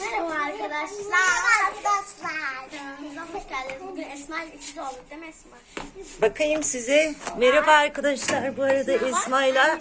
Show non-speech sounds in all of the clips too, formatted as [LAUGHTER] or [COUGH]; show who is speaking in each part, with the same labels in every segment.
Speaker 1: merhaba arkadaşlar. Merhaba arkadaşlar. Kanalımıza hoş geldiniz. Bugün Esma ile ikiz olduk değil mi Esma?
Speaker 2: Bakayım size. Merhaba arkadaşlar. Bu arada Esma'yla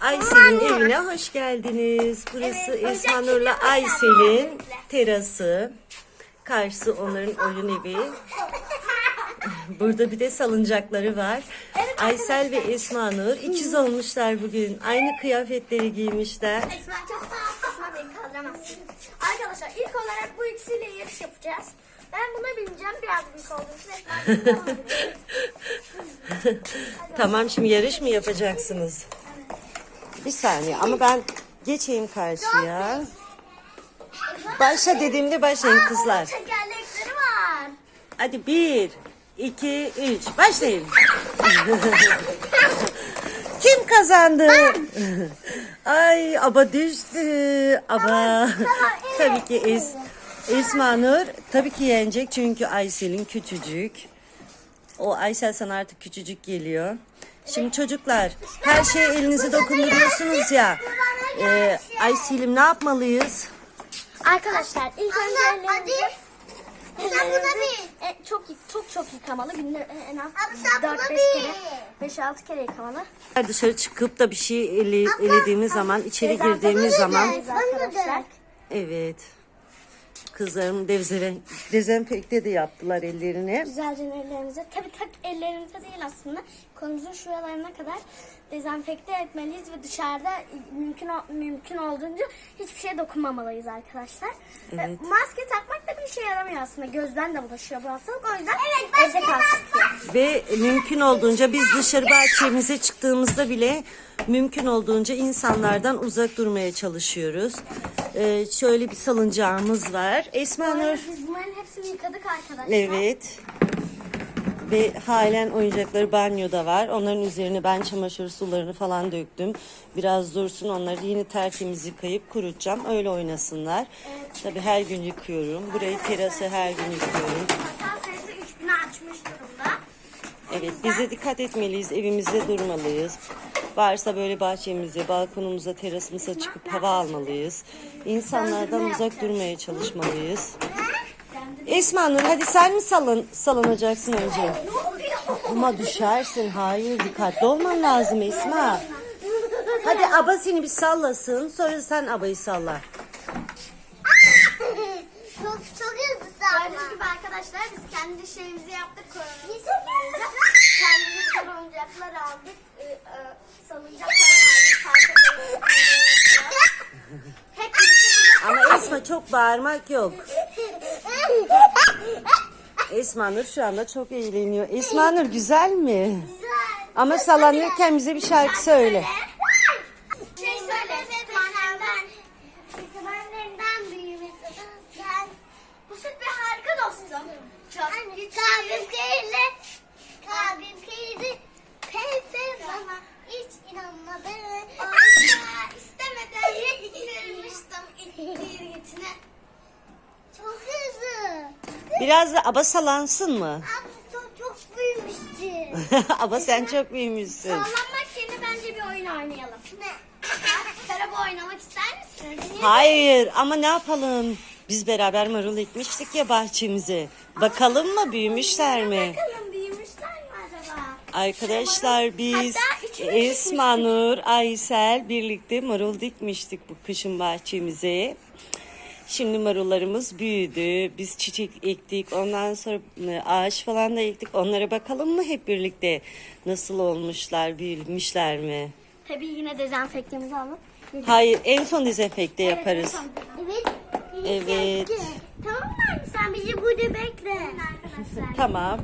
Speaker 2: Aysel'in evine hoş geldiniz. Burası
Speaker 1: Evet,
Speaker 2: Esma Nur'la Aysel'in terası. Karşısı onların [LAUGHS] oyun evi. Burada bir de salıncakları var. Aysel ve Esma Nur ikiz olmuşlar bugün. Aynı kıyafetleri giymişler.
Speaker 1: Esma çok sağ beni kaldıramazsın. Arkadaşlar ilk olarak bu ikisiyle yarış yapacağız. Ben buna bineceğim biraz büyük olduğu [LAUGHS] için
Speaker 2: Tamam şimdi yarış mı yapacaksınız? Bir saniye ama ben geçeyim karşıya. Başla dediğimde başlayın kızlar.
Speaker 1: Tekerlekleri var.
Speaker 2: Hadi bir, iki, üç. Başlayın. [LAUGHS] Kazandı? [LAUGHS] Ay aba düştü. Aba. [LAUGHS] tabii ki Es Esma Nur tabii ki yenecek çünkü Aysel'in küçücük. O Aysel sana artık küçücük geliyor. Şimdi çocuklar her şeye elinizi dokunduruyorsunuz ya. Ee, Aysel'im ne yapmalıyız?
Speaker 1: Arkadaşlar ilk önce
Speaker 3: hadi. Sen buna
Speaker 1: ellerinizi, e, çok çok çok yıkamalı. Günde en az
Speaker 3: Abi sen
Speaker 1: 4-5
Speaker 3: buna
Speaker 1: kere 5-6 kere yıkamalı.
Speaker 2: Dışarı çıkıp da bir şey ele, elediğimiz zaman, içeri girdiğimiz zaman
Speaker 1: arkadaşlar.
Speaker 2: Evet. Kızlarım devzere, dezenfekte de yaptılar ellerini.
Speaker 1: Güzelce ellerimize, tabii tak ellerimize değil aslında. Kolumuzun şuralarına kadar dezenfekte etmeliyiz ve dışarıda mümkün mümkün olduğunca hiçbir şeye dokunmamalıyız arkadaşlar. Ve
Speaker 2: Evet.
Speaker 1: maske takmak bir işe yaramıyor aslında. Gözden de bulaşıyor bu hastalık. O yüzden evde kalsın.
Speaker 2: Ve mümkün olduğunca biz dışarı bahçemize çıktığımızda bile mümkün olduğunca insanlardan uzak durmaya çalışıyoruz. Ee, şöyle bir salıncağımız var. Esma Nur.
Speaker 1: Biz bunların hepsini yıkadık arkadaşlar.
Speaker 2: Evet. Ve halen oyuncakları banyoda var. Onların üzerine ben çamaşır sularını falan döktüm. Biraz dursun onları yine tertemiz yıkayıp kurutacağım. Öyle oynasınlar. Tabii her gün yıkıyorum. Burayı terası her gün yıkıyorum.
Speaker 1: Vaka sayısı 3000'i açmış durumda.
Speaker 2: Evet bize dikkat etmeliyiz. Evimizde durmalıyız. Varsa böyle bahçemize, balkonumuza, terasımıza çıkıp hava almalıyız. İnsanlardan uzak durmaya çalışmalıyız. Esma Nur hadi sen mi salın, salınacaksın önce? Ama düşersin. Hayır dikkatli olman lazım Esma. Hadi aba seni bir sallasın. Sonra sen abayı salla.
Speaker 3: Çok çok hızlı
Speaker 1: Gördüğünüz gibi arkadaşlar biz kendi şeyimizi yaptık.
Speaker 3: Biz
Speaker 1: Kendimiz güzel oyuncaklar aldık. E, e, salıncak falan aldık. Hep
Speaker 2: Ama Esma çok bağırmak yok. Esma Nur şu anda çok eğleniyor. Esma Nur güzel mi? Ama sallanırken bize bir şarkı söyle.
Speaker 1: şey söyle.
Speaker 3: Büyümesi.
Speaker 1: Bu süt bir harika dostum. Çok.
Speaker 3: Kalbim keyli. Kalbim keyli. Peyse bana hiç inanmadı.
Speaker 1: Asla istemeden kırmıştım indirgetine.
Speaker 3: Çok hızlı.
Speaker 2: Biraz da aba salansın mı?
Speaker 3: Abi çok çok büyümüşsün. [LAUGHS]
Speaker 2: aba sen çok büyümüşsün.
Speaker 1: Sallanmak yerine bence bir oyun oynayalım.
Speaker 3: Ne?
Speaker 1: Karabağ oynamak ister misin?
Speaker 2: Hayır ama ne yapalım? Biz beraber marul ekmiştik ya bahçemize. Bakalım mı büyümüşler mi?
Speaker 1: Bakalım büyümüşler mi acaba?
Speaker 2: Arkadaşlar biz
Speaker 1: Hatta üçümüz
Speaker 2: Esma Nur, Aysel birlikte marul dikmiştik bu kışın bahçemize. Şimdi marullarımız büyüdü. Biz çiçek ektik. Ondan sonra e, ağaç falan da ektik. Onlara bakalım mı hep birlikte? Nasıl olmuşlar, büyümüşler mi?
Speaker 1: Tabii yine dezenfektemizi alıp.
Speaker 2: Hayır, en son dezenfekte yaparız.
Speaker 3: Evet.
Speaker 2: Evet.
Speaker 1: Tamam mı? Sen bizi burada bekle. Arkadaşlar.
Speaker 2: Tamam.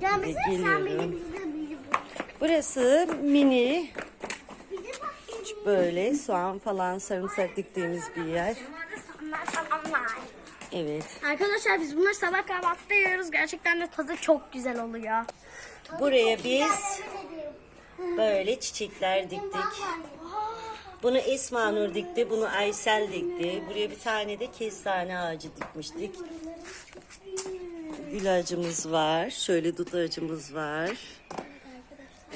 Speaker 3: Can bize sen beni bize bizi
Speaker 2: Burası mini böyle soğan falan sarımsak diktiğimiz bir yer. Evet.
Speaker 1: Arkadaşlar biz bunları sabah kahvaltıda yiyoruz. Gerçekten de tadı çok güzel oluyor.
Speaker 2: Buraya biz böyle çiçekler diktik. Bunu Esma Nur dikti, bunu Aysel dikti. Buraya bir tane de kestane ağacı dikmiştik. Gül ağacımız var, şöyle dut ağacımız var.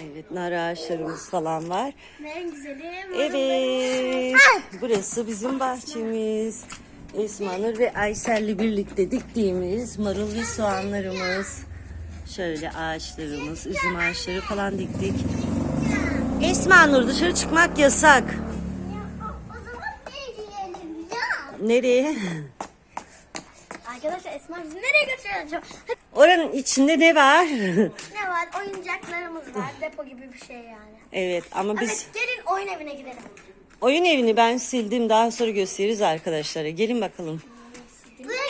Speaker 2: Evet nar ağaçlarımız falan var.
Speaker 1: En güzeli
Speaker 2: Evet. Burası bizim bahçemiz. Esma Nur ve Aysel'le birlikte diktiğimiz marul ve soğanlarımız. Şöyle ağaçlarımız, üzüm ağaçları falan diktik. Esma Nur dışarı çıkmak yasak. Nereye?
Speaker 1: Arkadaşlar Esma bizi nereye götürüyor?
Speaker 2: Oranın içinde ne var?
Speaker 1: ne var? Oyuncaklarımız var. Depo gibi bir şey yani.
Speaker 2: evet ama biz
Speaker 1: Evet gelin oyun evine gidelim.
Speaker 2: Oyun evini ben sildim. Daha sonra gösteririz arkadaşlara. Gelin bakalım.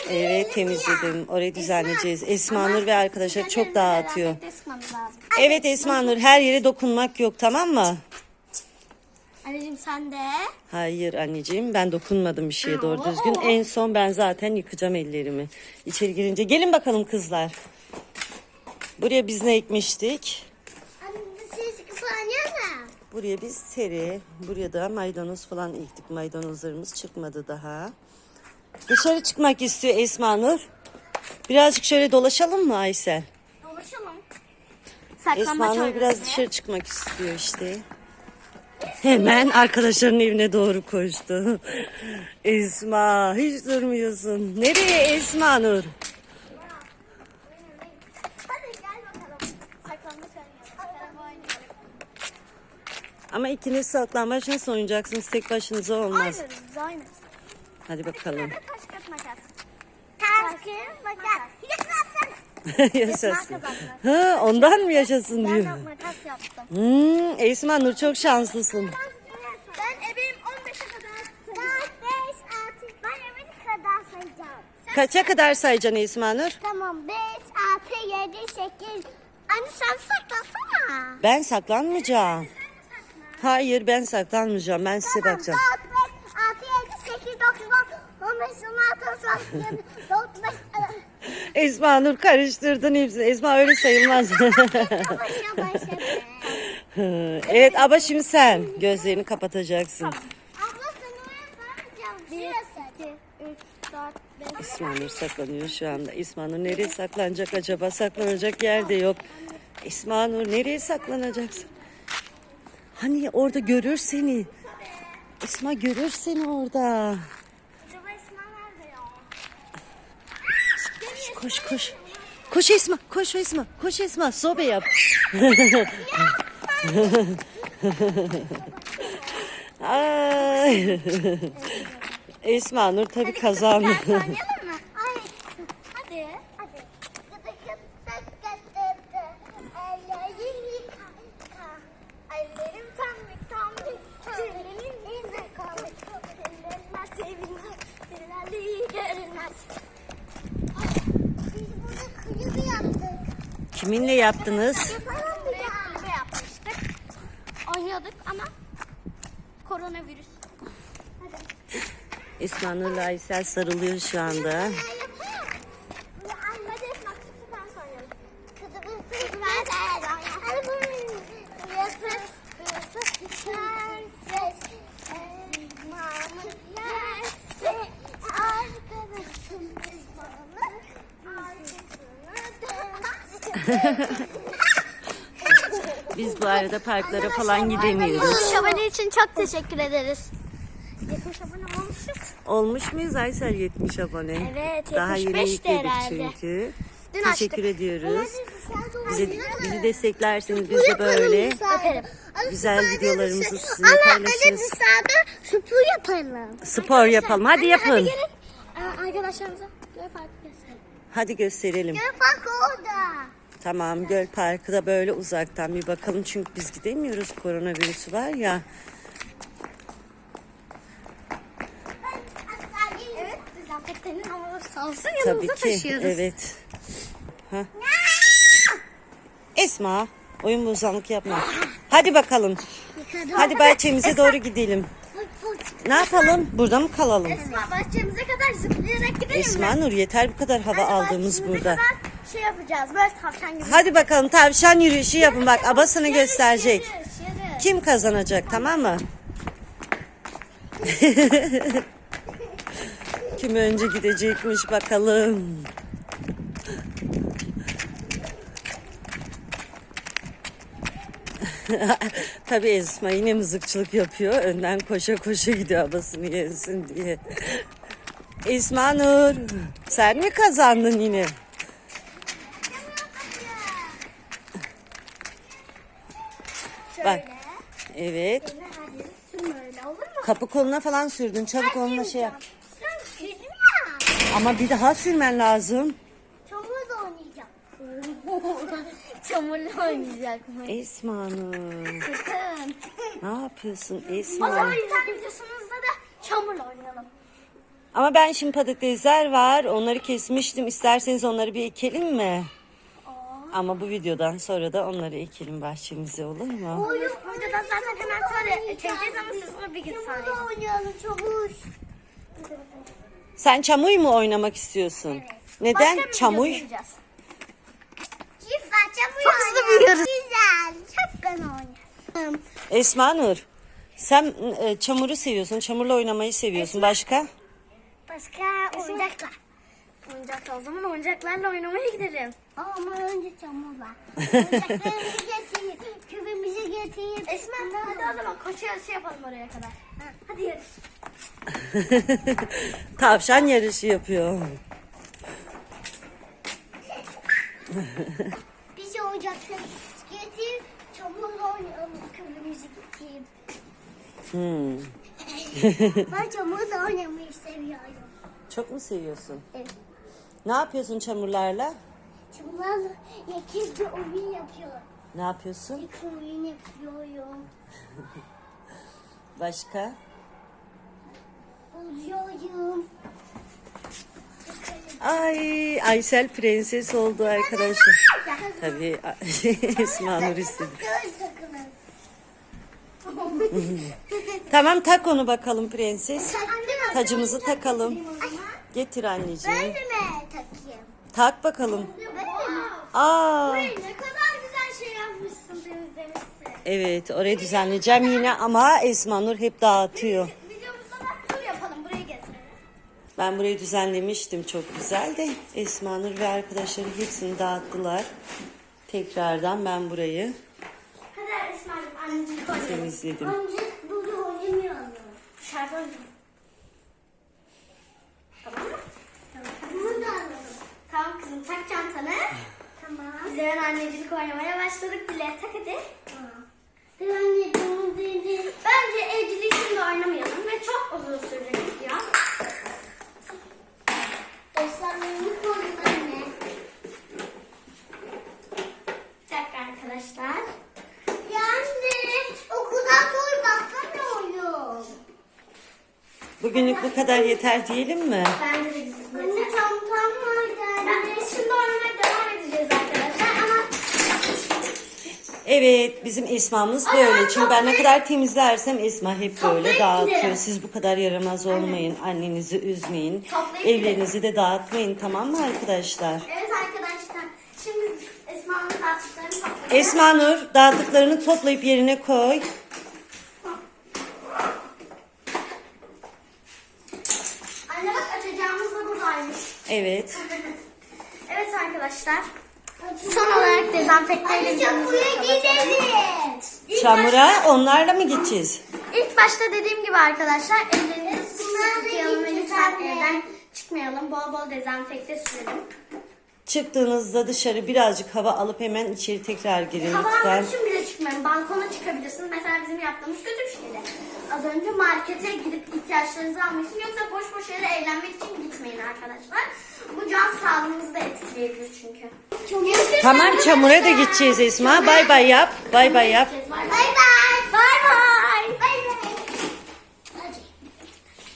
Speaker 2: Evet temizledim. Orayı düzenleyeceğiz. Esma Nur ve arkadaşlar çok dağıtıyor. Evet Esma Nur her yere dokunmak yok tamam mı?
Speaker 1: Anneciğim sen de.
Speaker 2: Hayır anneciğim ben dokunmadım bir şeye doğru düzgün. En son ben zaten yıkacağım ellerimi. İçeri girince gelin bakalım kızlar. Buraya biz ne ekmiştik? Buraya biz tere, buraya da maydanoz falan ektik. Maydanozlarımız çıkmadı daha. Dışarı çıkmak istiyor Esma Nur. Birazcık şöyle dolaşalım mı Aysel?
Speaker 1: Dolaşalım.
Speaker 2: Esma Nur biraz
Speaker 1: oynayalım.
Speaker 2: dışarı çıkmak istiyor işte. Hemen arkadaşlarının evine doğru koştu. [LAUGHS] Esma hiç durmuyorsun. Nereye Esma Nur?
Speaker 1: Hadi gel bakalım. Saklambaç oynayalım. Araba oynayalım.
Speaker 2: Ama ikiniz saklambaç nasıl oynayacaksınız? Tek başınıza olmaz.
Speaker 1: Oynarız.
Speaker 2: Hadi bakalım.
Speaker 1: Taş kağıt makas.
Speaker 3: Taş kağıt makas. Yaşasın. [LAUGHS]
Speaker 2: Yaşasın. Ha, ondan mı yaşasın
Speaker 1: Ben
Speaker 2: diyor.
Speaker 1: de makas yaptım.
Speaker 2: Hmm, Esma Nur çok şanslısın.
Speaker 1: Ben ebeyim 15'e kadar.
Speaker 3: 4, 5, 6. Ben eve kadar sayacağım.
Speaker 2: Kaça kadar sayacaksın Esma Nur?
Speaker 3: Tamam 5, 6, 7, 8. Anne sen saklasana.
Speaker 2: Ben saklanmayacağım. Hayır ben saklanmayacağım. Ben size bakacağım.
Speaker 3: 4, 5, 6, 7, 8, 9, 10, 15, 16, 17, 18, 19,
Speaker 2: Esma Nur karıştırdın hepsini. Esma öyle sayılmaz.
Speaker 3: Yavaş yavaş [LAUGHS] yavaş. [LAUGHS]
Speaker 2: evet ama şimdi sen gözlerini kapatacaksın.
Speaker 3: Abla sarmayacağım.
Speaker 1: 1,
Speaker 3: Şurası.
Speaker 1: 2, 3, 4, 5.
Speaker 2: Esma Nur saklanıyor şu anda. Nur nereye saklanacak acaba? Saklanacak yer de yok. Nur nereye saklanacaksın? Hani orada görür seni. Esma görür seni orada.
Speaker 1: Acaba Esma nerede ya?
Speaker 2: Koş koş. Koş Esma, koş Esma, koş Esma. Sobe yap. [LAUGHS] Ay. Esma Nur tabii kazandı. Kiminle yaptınız?
Speaker 1: Kulübe yapmıştık. Oynuyorduk ama koronavirüs.
Speaker 2: Esma Nur'la Aysel sarılıyor şu anda.
Speaker 1: Hadi Esma kısmı ben soruyorum.
Speaker 3: Kızımın kızı ben de Hadi bunu yapıp yapıp prenses elmamı yerse arkadaşım bana arkasını dönsün.
Speaker 2: Biz bu arada parklara falan gidemiyoruz.
Speaker 1: Şabani için çok teşekkür ederiz. 70 abone olmuşuz.
Speaker 2: Olmuş muyuz Aysel 70 abone?
Speaker 1: Evet,
Speaker 2: Daha yeni
Speaker 1: 75'ti
Speaker 2: yükledik
Speaker 1: herhalde.
Speaker 2: çünkü.
Speaker 1: Dün
Speaker 2: Teşekkür
Speaker 1: açtık.
Speaker 2: ediyoruz. Bizi, bizi desteklerseniz biz de böyle
Speaker 1: Öperim.
Speaker 2: güzel videolarımızı sizinle paylaşırız.
Speaker 3: dışarıda spor yapalım.
Speaker 2: Spor yapalım. Hadi yapın.
Speaker 1: Arkadaşlarımıza göl parkı gösterelim.
Speaker 2: Hadi gösterelim.
Speaker 3: Bak orada.
Speaker 2: Tamam göl parkı da böyle uzaktan bir bakalım. Çünkü biz gidemiyoruz. Koronavirüsü var ya.
Speaker 1: Evet,
Speaker 2: Tabii
Speaker 1: yanımıza
Speaker 2: ki.
Speaker 1: taşıyoruz.
Speaker 2: Evet. Ha. Esma oyun bozanlık yapma. Hadi bakalım. Hadi bahçemize doğru gidelim. Ne yapalım? Burada mı kalalım?
Speaker 1: Esma bahçemize kadar zıplayarak gidelim
Speaker 2: Esma
Speaker 1: mi?
Speaker 2: Nur yeter bu kadar hava aldığımız
Speaker 1: Bahçemize
Speaker 2: burada.
Speaker 1: kadar şey yapacağız böyle tavşan gibi.
Speaker 2: Hadi bakalım tavşan yürüyüşü yapın bak abasını gösterecek.
Speaker 1: Yarış, yarış.
Speaker 2: Kim kazanacak tamam mı? [LAUGHS] Kim önce gidecekmiş bakalım. [LAUGHS] Tabii Esma yine mızıkçılık yapıyor. Önden koşa koşa gidiyor havasını yensin diye. Esma Nur sen mi kazandın yine? Bak. Evet. Kapı koluna falan sürdün. Çabuk onunla şey yap. Ama bir daha sürmen lazım.
Speaker 3: Çamur da oynayacağım. [LAUGHS]
Speaker 1: Çamurla oynayacak mı?
Speaker 2: Esma.
Speaker 1: Sakın.
Speaker 2: Ne yapıyorsun
Speaker 1: O
Speaker 2: Esma?
Speaker 1: zaman bir tane videosumuzda da çamurla oynayalım.
Speaker 2: Ama ben şimdi patatesler var. Onları kesmiştim. İsterseniz onları bir ekelim mi? Ama bu videodan sonra da onları ekelim bahçemize olur mu?
Speaker 1: Oyun videodan zaten hemen sonra çekeceğiz ama siz bunu bir gün sonra
Speaker 3: oynayalım çamur.
Speaker 2: Sen çamuy mu oynamak istiyorsun? Neden
Speaker 1: Başka bir
Speaker 2: çamuy?
Speaker 1: video.
Speaker 3: Lütfen çamur
Speaker 1: Çok hızlı
Speaker 3: oynayalım.
Speaker 1: büyüyoruz.
Speaker 3: Güzel. Şapkan oynayalım.
Speaker 2: Esma Nur. Sen e, çamuru seviyorsun. Çamurla oynamayı seviyorsun. Başka?
Speaker 3: Başka oyuncaklar.
Speaker 1: Oyuncaklar o zaman oyuncaklarla oynamaya gidelim.
Speaker 3: Ama önce çamurla. [LAUGHS] Oyuncaklarımızı getireyim. Küpümüzü getireyim.
Speaker 1: Esma hadi o zaman koşu yarışı yapalım oraya kadar. Hadi yarış. [LAUGHS]
Speaker 2: Tavşan yarışı yapıyor. [LAUGHS]
Speaker 3: Bizi oyuncaklarımızı getireyim. Çamurla oynayalım. Küpümüzü getireyim.
Speaker 2: Hmm.
Speaker 3: ben çamurla oynamayı seviyorum.
Speaker 2: Çok mu seviyorsun?
Speaker 3: Evet.
Speaker 2: Ne yapıyorsun çamurlarla?
Speaker 3: Çamurlarla yakın bir oyun yapıyorum.
Speaker 2: Ne yapıyorsun?
Speaker 3: Yakın oyun yapıyorum.
Speaker 2: Başka?
Speaker 3: Bozuyorum.
Speaker 2: Ay Aysel prenses oldu arkadaşlar. Tabii [LAUGHS] Esma Nur istedi. Tamam tak onu bakalım prenses. Tacımızı takalım. Getir anneciğim.
Speaker 3: Ben de mi takayım?
Speaker 2: Tak bakalım. Aa,
Speaker 1: Ne kadar güzel şey yapmışsın temizlemişsin.
Speaker 2: evet orayı düzenleyeceğim yine ama Esma Nur hep dağıtıyor.
Speaker 1: Videomuzda da tur yapalım buraya getirelim.
Speaker 2: Ben burayı düzenlemiştim çok güzel de Esma Nur ve arkadaşları hepsini dağıttılar. Tekrardan ben burayı
Speaker 1: Hadi Esma'cığım anneciğim koy.
Speaker 2: temizledim.
Speaker 3: Önce burada oynamıyorum.
Speaker 1: Dışarıda oynayalım. Tamam mı?
Speaker 3: Burada alalım.
Speaker 1: Tamam kızım tak çantanı.
Speaker 3: Tamam.
Speaker 1: Biz hemen annecilik oynamaya başladık bile. Tak hadi.
Speaker 3: Ben anne bunu dedim.
Speaker 1: Bence evciliği şimdi oynamayalım ve çok uzun sürecek video.
Speaker 3: Eşyalarını koydum anne.
Speaker 1: Bir dakika arkadaşlar.
Speaker 3: Ya anne okuldan sonra baksana oyun.
Speaker 2: Bugünlük bu kadar yeter diyelim mi?
Speaker 1: Bence de güzel.
Speaker 3: Anne çantam vardı
Speaker 1: Ben,
Speaker 3: anne.
Speaker 1: biz şimdi oynamaya devam edeceğiz arkadaşlar ama
Speaker 2: Evet bizim Esma'mız böyle. Çünkü ben ne kadar temizlersem Esma hep böyle dağıtıyor. Siz bu kadar yaramaz olmayın. Annenizi üzmeyin. Evlerinizi de dağıtmayın tamam mı arkadaşlar?
Speaker 1: evet arkadaşlar şimdi Esma'nın tartışlarını toplayacağız.
Speaker 2: Esma Nur dağıttıklarını toplayıp yerine koy.
Speaker 1: Anne bak açacağımız da buradaymış.
Speaker 2: Evet. [LAUGHS]
Speaker 1: evet arkadaşlar. Son olarak dezenfekte ile
Speaker 3: çamura gidelim.
Speaker 2: Çamura
Speaker 1: başta-
Speaker 2: onlarla mı gideceğiz?
Speaker 1: İlk başta dediğim gibi arkadaşlar ellerinizi sık sık yıkayalım ve lütfen evden çıkmayalım. Bol bol dezenfekte sürelim.
Speaker 2: Çıktığınızda dışarı birazcık hava alıp hemen içeri tekrar girin
Speaker 1: Hava
Speaker 2: lütfen.
Speaker 1: almak için bile çıkmayın. Balkona çıkabilirsiniz. Mesela bizim yaptığımız kötü bir şeydi. Az önce markete gidip ihtiyaçlarınızı almak için yoksa boş boş yere eğlenmek için gitmeyin arkadaşlar. Bu can sağlığınızı da etkileyebilir çünkü.
Speaker 2: Tamam çamura da gideceğiz Esma. Bay bay yap. Bay bay yap.
Speaker 1: Bay bay.
Speaker 3: Bay bay.